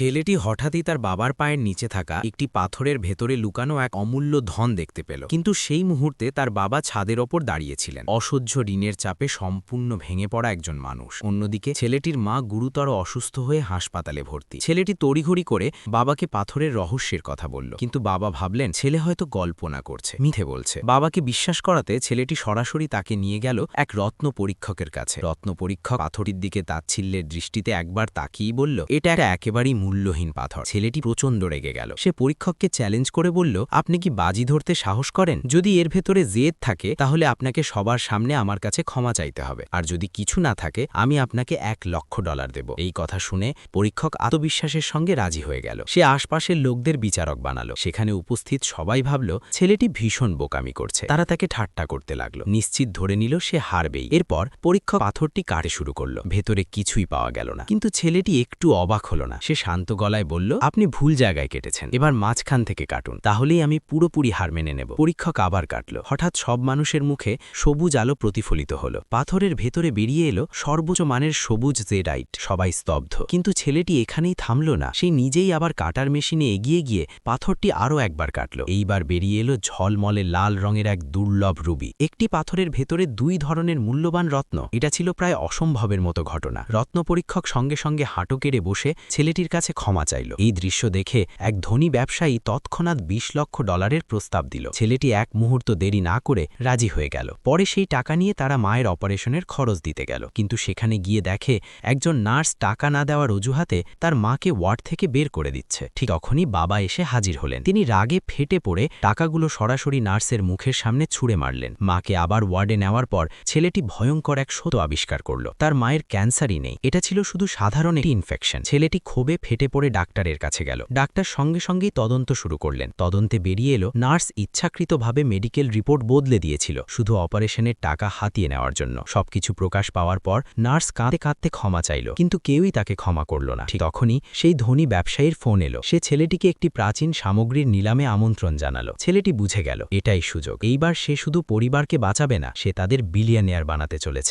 ছেলেটি হঠাৎই তার বাবার পায়ের নিচে থাকা একটি পাথরের ভেতরে লুকানো এক অমূল্য ধন দেখতে পেল। কিন্তু সেই মুহূর্তে তার বাবা ছাদের ওপর দাঁড়িয়েছিলেন। অসহ্য ঋণের চাপে সম্পূর্ণ ভেঙে পড়া একজন মানুষ। অন্যদিকে ছেলেটির মা গুরুতর অসুস্থ হয়ে হাসপাতালে ভর্তি। ছেলেটি তড়িঘড়ি করে বাবাকে পাথরের রহস্যের কথা বলল। কিন্তু বাবা ভাবলেন, ছেলে হয়তো কল্পনা করছে। মিথে বলছে। বাবাকে বিশ্বাস করাতে ছেলেটি সরাসরি তাকে নিয়ে গেল এক রত্ন পরীক্ষকের কাছে। রত্ন পরীক্ষক পাথরটির দিকে তাচ্ছিল্যের দৃষ্টিতে একবার তাকিয়েই বলল, এটা একটা একেবারেই মূল্যহীন পাথর। ছেলেটি প্রচণ্ড রেগে গেল। সে পরীক্ষককে চ্যালেঞ্জ করে বলল, আপনি কি বাজি ধরতে সাহস করেন? যদি এর ভেতরে জেদ থাকে, তাহলে আপনাকে সবার সামনে আমার কাছে ক্ষমা চাইতে হবে। আর যদি কিছু না থাকে, আমি আপনাকে এক লক্ষ ডলার দেব। এই কথা শুনে পরীক্ষক আত্মবিশ্বাসের সঙ্গে রাজি হয়ে গেল। সে আশপাশের লোকদের বিচারক বানালো। সেখানে উপস্থিত সবাই ভাবল, ছেলেটি ভীষণ বোকামি করছে। তারা তাকে ঠাট্টা করতে লাগল। নিশ্চিত ধরে নিল, সে হারবেই। এরপর পরীক্ষক পাথরটি কাটে শুরু করল। ভেতরে কিছুই পাওয়া গেল না। কিন্তু ছেলেটি একটু অবাক হলো না। সে শান্ত গলায় বলল, আপনি ভুল জায়গায় কেটেছেন। এবার মাঝখান থেকে কাটুন। তাহলেই আমি পুরোপুরি হার মেনে নেব। পরীক্ষক আবার কাটল। হঠাৎ সব মানুষের মুখে সবুজ আলো প্রতিফলিত হল। পাথরের ভেতরে বেরিয়ে এলো সর্বোচ্চ মানের সবুজ জেডাইট। সবাই স্তব্ধ। কিন্তু ছেলেটি এখানেই থামল না। সে নিজেই আবার কাটার মেশিনে এগিয়ে গিয়ে পাথরটি আরও একবার কাটল। এইবার বেরিয়ে এলো ঝলমলে লাল রঙের এক দুর্লভ রুবি। একটি পাথরের ভেতরে দুই ধরনের মূল্যবান রত্ন। এটা ছিল প্রায় অসম্ভবের মতো ঘটনা। রত্ন পরীক্ষক সঙ্গে সঙ্গে হাঁটো কেড়ে বসে ছেলেটির কাছে ক্ষমা চাইল। এই দৃশ্য দেখে এক ধনী ব্যবসায়ী তৎক্ষণাৎ ২০ লক্ষ ডলারের প্রস্তাব দিল। ছেলেটি এক মুহূর্ত দেরি না করে রাজি হয়ে গেল। পরে সেই টাকা নিয়ে তারা মায়ের অপারেশনের খরচ দিতে গেল। কিন্তু সেখানে গিয়ে দেখে একজন নার্স টাকা না দেওয়ার অজুহাতে তার মাকে ওয়ার্ড থেকে বের করে দিচ্ছে। ঠিক তখনই বাবা এসে হাজির হলেন। তিনি রাগে ফেটে পড়ে টাকাগুলো সরাসরি নার্সের মুখের সামনে ছুঁড়ে মারলেন। মাকে আবার ওয়ার্ডে নেওয়ার পর ছেলেটি ভয়ঙ্কর এক সত্য আবিষ্কার করল। তার মায়ের ক্যান্সারই নেই। এটা ছিল শুধু সাধারণ একটি ইনফেকশন। ছেলেটি ক্ষোভে ফেটে পড়ে ডাক্তারের কাছে গেল। ডাক্তার সঙ্গে সঙ্গেই তদন্ত শুরু করলেন। তদন্তে বেরিয়ে এলো নার্স ইচ্ছাকৃতভাবে মেডিকেল রিপোর্ট বদলে দিয়েছিল, শুধু অপারেশনের টাকা হাতিয়ে নেওয়ার জন্য। সবকিছু প্রকাশ পাওয়ার পর নার্স কাঁদতে কাঁদতে ক্ষমা চাইল, কিন্তু কেউই তাকে ক্ষমা করল না। ঠিক তখনই সেই ধনী ব্যবসায়ীর ফোন এলো। সে ছেলেটিকে একটি প্রাচীন সামগ্রীর নিলামে আমন্ত্রণ জানালো। ছেলেটি বুঝে গেল, এটাই সুযোগ। এইবার সে শুধু পরিবারকে বাঁচাবে না, সে তাদের বিলিয়নিয়ার বানাতে চলেছে।